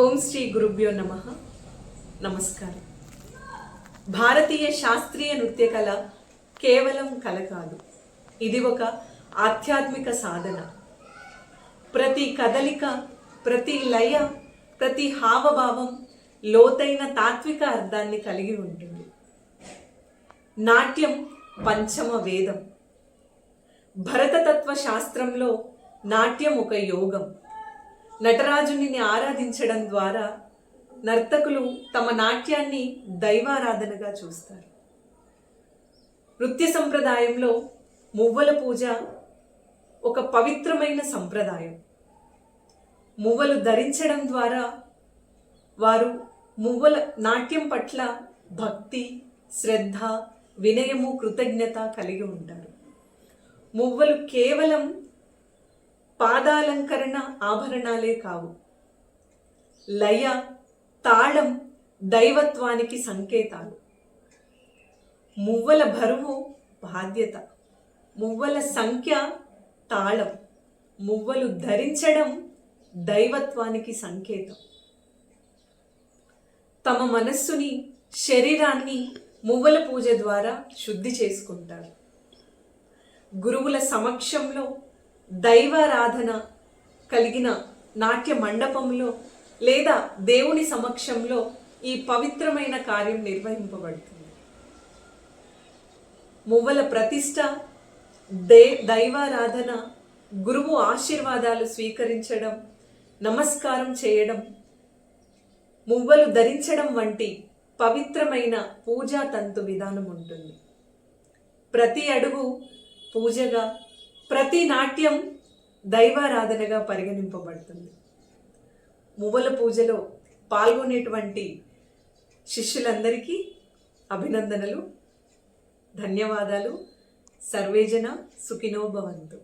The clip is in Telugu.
ఓం శ్రీ గురుభ్యో నమ. నమస్కారం. భారతీయ శాస్త్రీయ నృత్య కళ కేవలం కళ కాదు ఇది ఒక ఆధ్యాత్మిక సాధన. ప్రతి కదలిక ప్రతి లయ ప్రతి హావభావం లోతైన తాత్విక అర్థాన్ని కలిగి ఉంటుంది. నాట్యం పంచమ వేదం. భరతతత్వ శాస్త్రంలో నాట్యం ఒక యోగం. నటరాజుని ఆరాధించడం ద్వారా నర్తకులు తమ నాట్యాన్ని దైవారాధనగా చూస్తారు. నృత్య సంప్రదాయంలో మువ్వల పూజ ఒక పవిత్రమైన సంప్రదాయం. మువ్వలు ధరించడం ద్వారా వారు మువ్వల నాట్యం పట్ల భక్తి శ్రద్ధ వినయము కృతజ్ఞత కలిగి ఉంటారు. మువ్వలు కేవలం పాదాలంకరణ ఆభరణాలే కావు. లయ తాళం దైవత్వానికి సంకేతాలు. మువ్వల బరువు బాధ్యత. మువ్వల సంఖ్య తాళం. మువ్వలు ధరించడం దైవత్వానికి సంకేతం. తమ మనస్సుని శరీరాన్ని మువ్వల పూజ ద్వారా శుద్ధి చేసుకుంటారు. గురువుల సమక్షంలో దైవారాధన కలిగిన నాట్య మండపంలో లేదా దేవుని సమక్షంలో ఈ పవిత్రమైన కార్యం నిర్వహింపబడుతుంది. మువ్వల ప్రతిష్ట దే దైవారాధన గురువు ఆశీర్వాదాలు స్వీకరించడం నమస్కారం చేయడం మువ్వలు ధరించడం వంటి పవిత్రమైన పూజా తంతు విధానం ఉంటుంది. ప్రతి అడుగు పూజగా ప్రతి నాట్యం దైవారాధనగా పరిగణింపబడుతుంది. మువ్వల పూజలో పాల్గొనేటువంటి శిష్యులందరికీ అభినందనలు ధన్యవాదాలు. సర్వేజన సుఖినోభవంతు